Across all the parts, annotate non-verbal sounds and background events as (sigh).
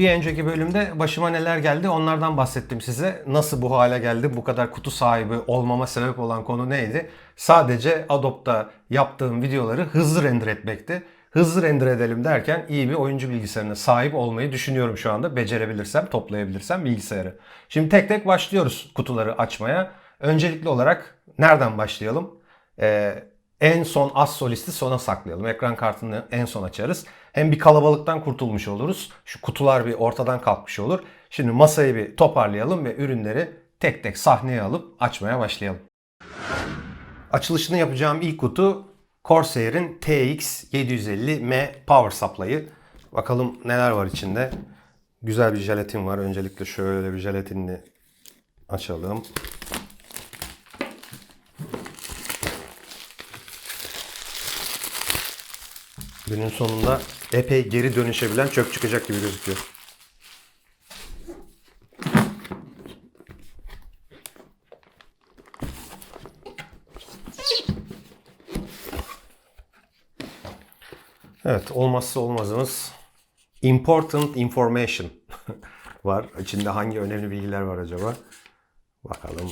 Bir önceki bölümde başıma neler geldi onlardan bahsettim size. Nasıl bu hale geldi, bu kadar kutu sahibi olmama sebep olan konu neydi? Sadece Adobe'da yaptığım videoları hızlı render etmekti. Hızlı render edelim derken iyi bir oyuncu bilgisayarına sahip olmayı düşünüyorum şu anda. Becerebilirsem, toplayabilirsem bilgisayarı. Şimdi tek tek başlıyoruz kutuları açmaya. Öncelikli olarak nereden başlayalım? Ee, en son az solisti sona saklayalım. Ekran kartını en son açarız. Hem bir kalabalıktan kurtulmuş oluruz. Şu kutular bir ortadan kalkmış olur. Şimdi masayı bir toparlayalım ve ürünleri tek tek sahneye alıp açmaya başlayalım. Açılışını yapacağım ilk kutu Corsair'in TX750M Power Supply'ı. Bakalım neler var içinde. Güzel bir jelatin var. Öncelikle şöyle bir jelatinini açalım. Günün sonunda epey geri dönüşebilen çöp çıkacak gibi gözüküyor. Evet, olmazsa olmazımız important information (laughs) var. İçinde hangi önemli bilgiler var acaba? Bakalım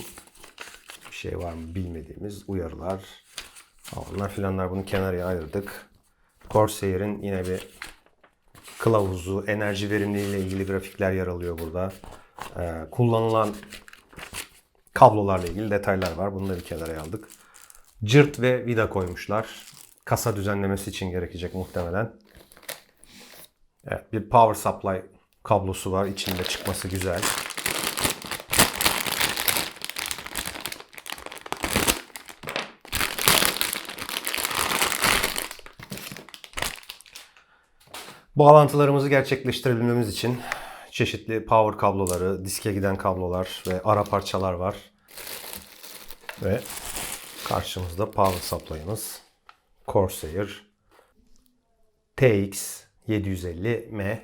bir şey var mı bilmediğimiz uyarılar. Onlar filanlar bunu kenarıya ayırdık. Corsair'in yine bir kılavuzu, enerji verimliliği ile ilgili grafikler yer alıyor burada. Ee, kullanılan kablolarla ilgili detaylar var. Bunu da bir kenara aldık. Cırt ve vida koymuşlar. Kasa düzenlemesi için gerekecek muhtemelen. Evet, bir power supply kablosu var. İçinde çıkması güzel. Bağlantılarımızı gerçekleştirebilmemiz için çeşitli power kabloları, diske giden kablolar ve ara parçalar var. Ve karşımızda power supply'ımız Corsair TX 750M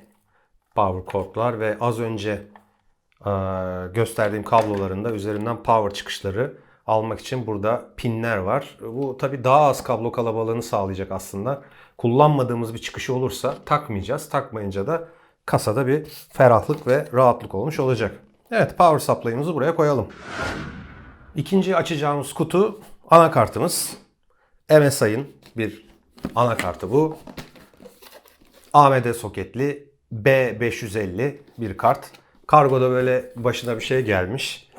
power cordlar ve az önce gösterdiğim kablolarında üzerinden power çıkışları almak için burada pinler var. Bu tabi daha az kablo kalabalığını sağlayacak aslında. Kullanmadığımız bir çıkışı olursa takmayacağız. Takmayınca da kasada bir ferahlık ve rahatlık olmuş olacak. Evet power supply'ımızı buraya koyalım. İkinci açacağımız kutu anakartımız. MSI'ın bir anakartı bu. AMD soketli B550 bir kart. Kargoda böyle başına bir şey gelmiş.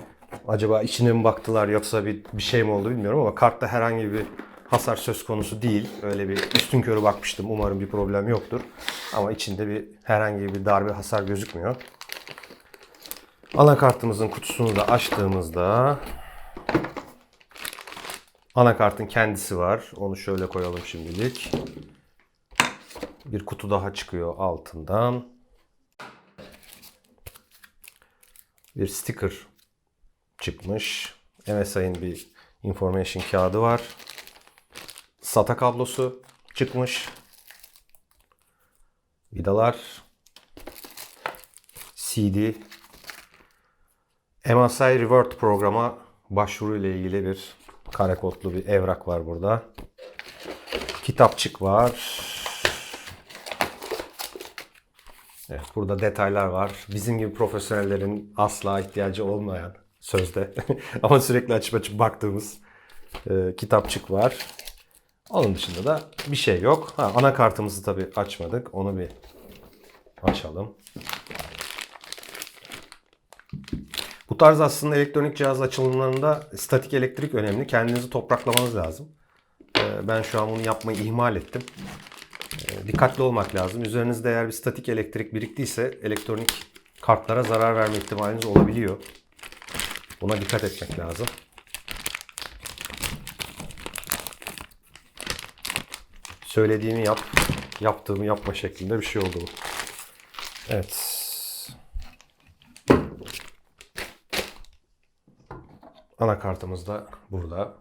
Acaba içine mi baktılar yoksa bir, bir şey mi oldu bilmiyorum ama kartta herhangi bir hasar söz konusu değil. Öyle bir üstün körü bakmıştım. Umarım bir problem yoktur. Ama içinde bir herhangi bir darbe hasar gözükmüyor. Anakartımızın kutusunu da açtığımızda anakartın kendisi var. Onu şöyle koyalım şimdilik. Bir kutu daha çıkıyor altından. Bir sticker çıkmış. MSI'nin bir information kağıdı var. SATA kablosu çıkmış. Vidalar. CD. MSI Revert programa başvuru ile ilgili bir kare kodlu bir evrak var burada. Kitapçık var. Evet, burada detaylar var. Bizim gibi profesyonellerin asla ihtiyacı olmayan sözde (laughs) ama sürekli açıp açıp baktığımız e, kitapçık var. Onun dışında da bir şey yok. Ha, anakartımızı tabii açmadık. Onu bir açalım. Bu tarz aslında elektronik cihaz açılımlarında statik elektrik önemli. Kendinizi topraklamanız lazım. E, ben şu an bunu yapmayı ihmal ettim. E, dikkatli olmak lazım. Üzerinizde eğer bir statik elektrik biriktiyse elektronik kartlara zarar verme ihtimaliniz olabiliyor. Buna dikkat etmek lazım. Söylediğimi yap, yaptığımı yapma şeklinde bir şey oldu bu. Evet. Anakartımız da burada.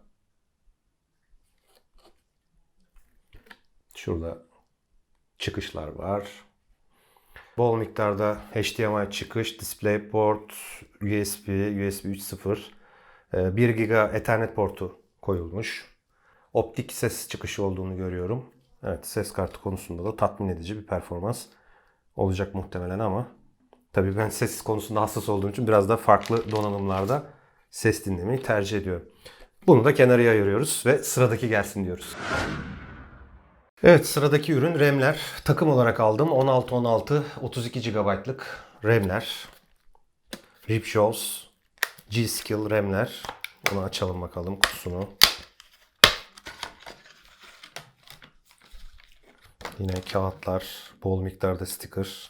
Şurada çıkışlar var. Bol miktarda HDMI çıkış, DisplayPort, USB, USB 3.0, e, 1 GB Ethernet portu koyulmuş. Optik ses çıkışı olduğunu görüyorum. Evet ses kartı konusunda da tatmin edici bir performans olacak muhtemelen ama tabii ben (laughs) ses konusunda hassas olduğum için biraz da farklı donanımlarda ses dinlemeyi tercih ediyorum. Bunu da kenarıya ayırıyoruz ve sıradaki gelsin diyoruz. Evet sıradaki ürün RAM'ler. Takım olarak aldım. 16-16 32 GB'lık RAM'ler. Ripjaws G-Skill RAM'ler. Onu açalım bakalım kutusunu. Yine kağıtlar, bol miktarda sticker.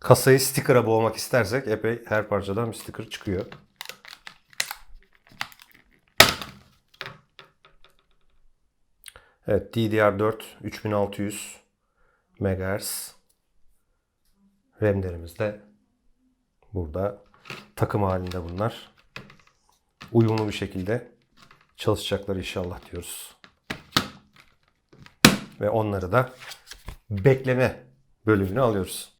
Kasayı sticker'a boğmak istersek epey her parçadan bir sticker çıkıyor. Evet DDR4 3600 MHz RAM'lerimiz de burada takım halinde bunlar. Uyumlu bir şekilde çalışacaklar inşallah diyoruz. Ve onları da bekleme bölümüne alıyoruz.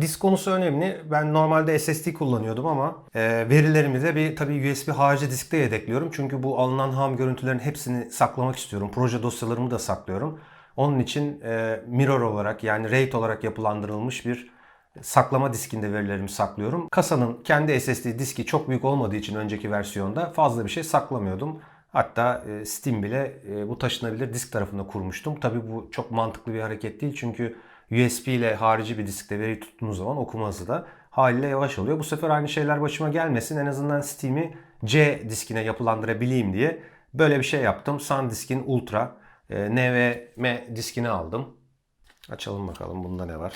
Disk konusu önemli. Ben normalde SSD kullanıyordum ama e, verilerimi de bir tabii USB harici diskte yedekliyorum. Çünkü bu alınan ham görüntülerin hepsini saklamak istiyorum. Proje dosyalarımı da saklıyorum. Onun için e, mirror olarak yani RAID olarak yapılandırılmış bir saklama diskinde verilerimi saklıyorum. Kasanın kendi SSD diski çok büyük olmadığı için önceki versiyonda fazla bir şey saklamıyordum. Hatta e, Steam bile e, bu taşınabilir disk tarafında kurmuştum. Tabii bu çok mantıklı bir hareket değil çünkü USB ile harici bir diskte veri tuttuğunuz zaman okuma hızı da haliyle yavaş oluyor. Bu sefer aynı şeyler başıma gelmesin. En azından Steam'i C diskine yapılandırabileyim diye böyle bir şey yaptım. SanDisk'in Ultra NVMe diskini aldım. Açalım bakalım bunda ne var.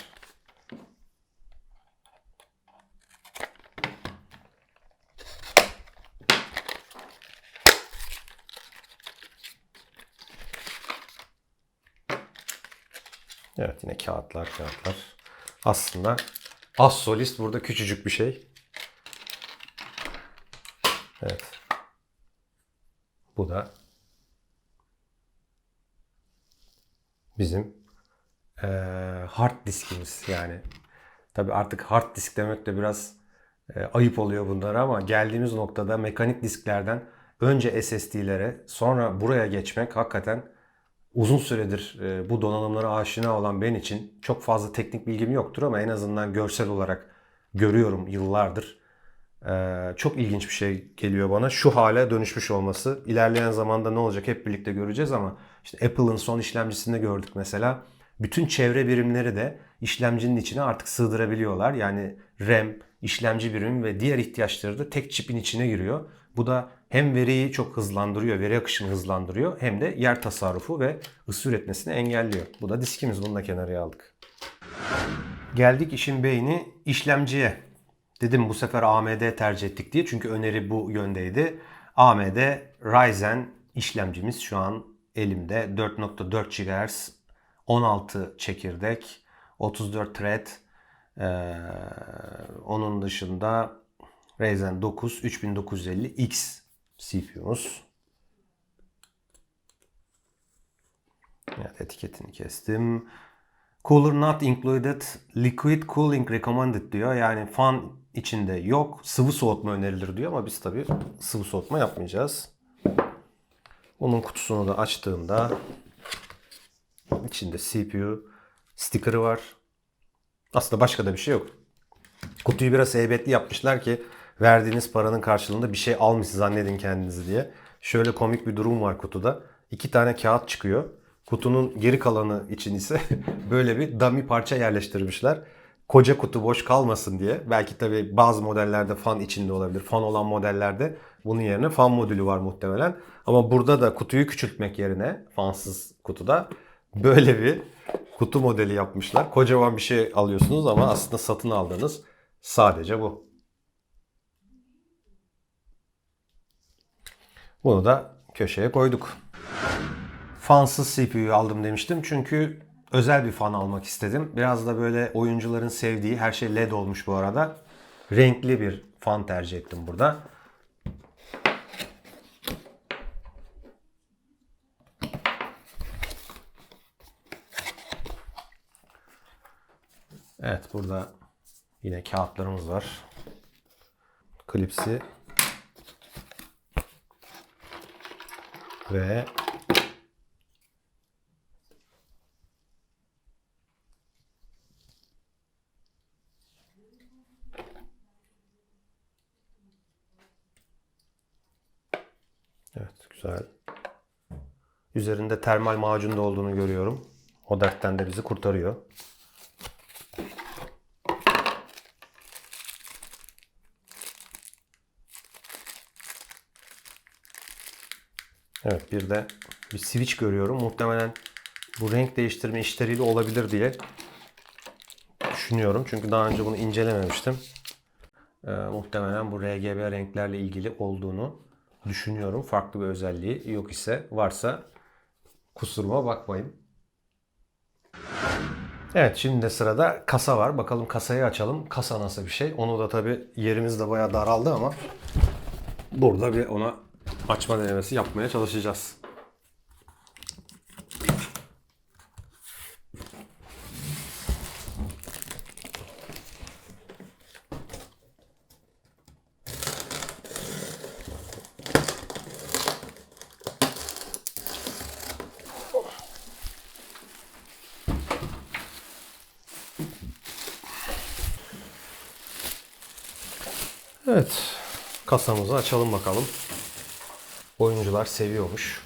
Evet yine kağıtlar kağıtlar. Aslında az solist burada küçücük bir şey. Evet. Bu da bizim eee, hard diskimiz yani. Tabi artık hard disk demek de biraz e, ayıp oluyor bunlara ama geldiğimiz noktada mekanik disklerden önce SSD'lere sonra buraya geçmek hakikaten uzun süredir e, bu donanımlara aşina olan ben için çok fazla teknik bilgim yoktur ama en azından görsel olarak görüyorum yıllardır. E, çok ilginç bir şey geliyor bana. Şu hale dönüşmüş olması. İlerleyen zamanda ne olacak hep birlikte göreceğiz ama işte Apple'ın son işlemcisinde gördük mesela. Bütün çevre birimleri de işlemcinin içine artık sığdırabiliyorlar. Yani RAM, işlemci birimi ve diğer ihtiyaçları da tek çipin içine giriyor. Bu da hem veriyi çok hızlandırıyor, veri akışını hızlandırıyor hem de yer tasarrufu ve ısı üretmesini engelliyor. Bu da diskimiz. Bunu da kenarıya aldık. Geldik işin beyni işlemciye. Dedim bu sefer AMD tercih ettik diye çünkü öneri bu yöndeydi. AMD Ryzen işlemcimiz şu an elimde 4.4 GHz 16 çekirdek 34 thread ee, onun dışında Ryzen 9 3950X CPU'muz. Evet etiketini kestim. Cooler not included, liquid cooling recommended diyor. Yani fan içinde yok, sıvı soğutma önerilir diyor ama biz tabii sıvı soğutma yapmayacağız. Bunun kutusunu da açtığımda içinde CPU sticker'ı var. Aslında başka da bir şey yok. Kutuyu biraz heybetli yapmışlar ki verdiğiniz paranın karşılığında bir şey almış zannedin kendinizi diye. Şöyle komik bir durum var kutuda. İki tane kağıt çıkıyor. Kutunun geri kalanı için ise (laughs) böyle bir dummy parça yerleştirmişler. Koca kutu boş kalmasın diye. Belki tabi bazı modellerde fan içinde olabilir. Fan olan modellerde bunun yerine fan modülü var muhtemelen. Ama burada da kutuyu küçültmek yerine fansız kutuda böyle bir kutu modeli yapmışlar. Kocaman bir şey alıyorsunuz ama aslında satın aldığınız sadece bu. Bunu da köşeye koyduk. Fansız CPU aldım demiştim çünkü özel bir fan almak istedim. Biraz da böyle oyuncuların sevdiği her şey LED olmuş bu arada. Renkli bir fan tercih ettim burada. Evet burada yine kağıtlarımız var. Klipsi ve Evet güzel. Üzerinde termal macun da olduğunu görüyorum. O dertten de bizi kurtarıyor. Evet bir de bir switch görüyorum. Muhtemelen bu renk değiştirme işleriyle olabilir diye düşünüyorum. Çünkü daha önce bunu incelememiştim. Ee, muhtemelen bu RGB renklerle ilgili olduğunu düşünüyorum. Farklı bir özelliği yok ise varsa kusuruma bakmayın. Evet şimdi de sırada kasa var. Bakalım kasayı açalım. Kasa nasıl bir şey? Onu da tabi yerimiz de bayağı daraldı ama burada bir ona açma denemesi yapmaya çalışacağız. Evet. Kasamızı açalım bakalım. Oyuncular seviyormuş.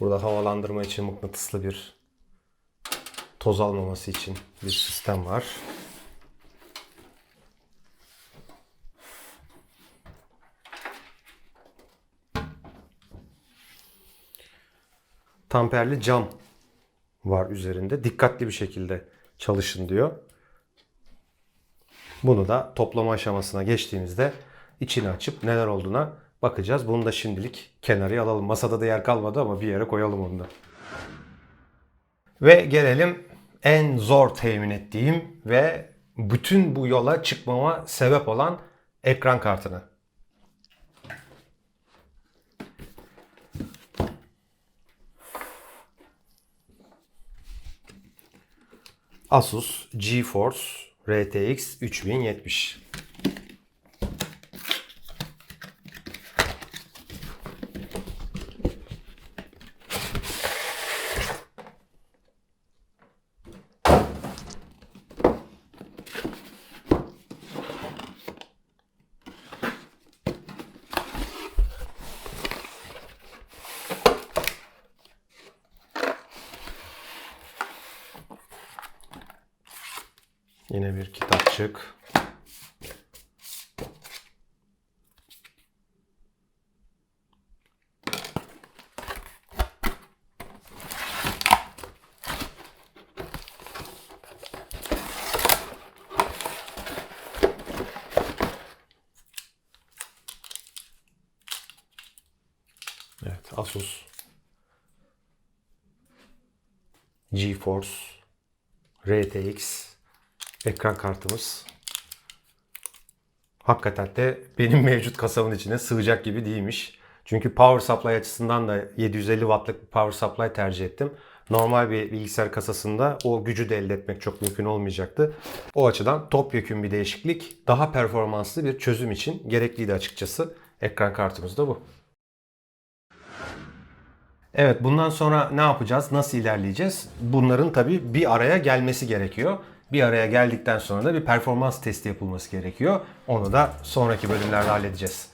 Burada havalandırma için mıknatıslı bir toz almaması için bir sistem var. Tamperli cam var üzerinde. Dikkatli bir şekilde çalışın diyor. Bunu da toplama aşamasına geçtiğimizde içini açıp neler olduğuna bakacağız. Bunu da şimdilik kenarıya alalım. Masada da yer kalmadı ama bir yere koyalım onu da. Ve gelelim en zor temin ettiğim ve bütün bu yola çıkmama sebep olan ekran kartına. Asus GeForce RTX 3070. Yine bir kitapçık. Evet, Asus GeForce RTX ekran kartımız. Hakikaten de benim (laughs) mevcut kasamın içine sığacak gibi değilmiş. Çünkü power supply açısından da 750 wattlık bir power supply tercih ettim. Normal bir bilgisayar kasasında o gücü de elde etmek çok mümkün olmayacaktı. O açıdan topyekun bir değişiklik, daha performanslı bir çözüm için gerekliydi açıkçası. Ekran kartımız da bu. Evet bundan sonra ne yapacağız? Nasıl ilerleyeceğiz? Bunların tabii bir araya gelmesi gerekiyor. Bir araya geldikten sonra da bir performans testi yapılması gerekiyor. Onu da sonraki bölümlerde halledeceğiz.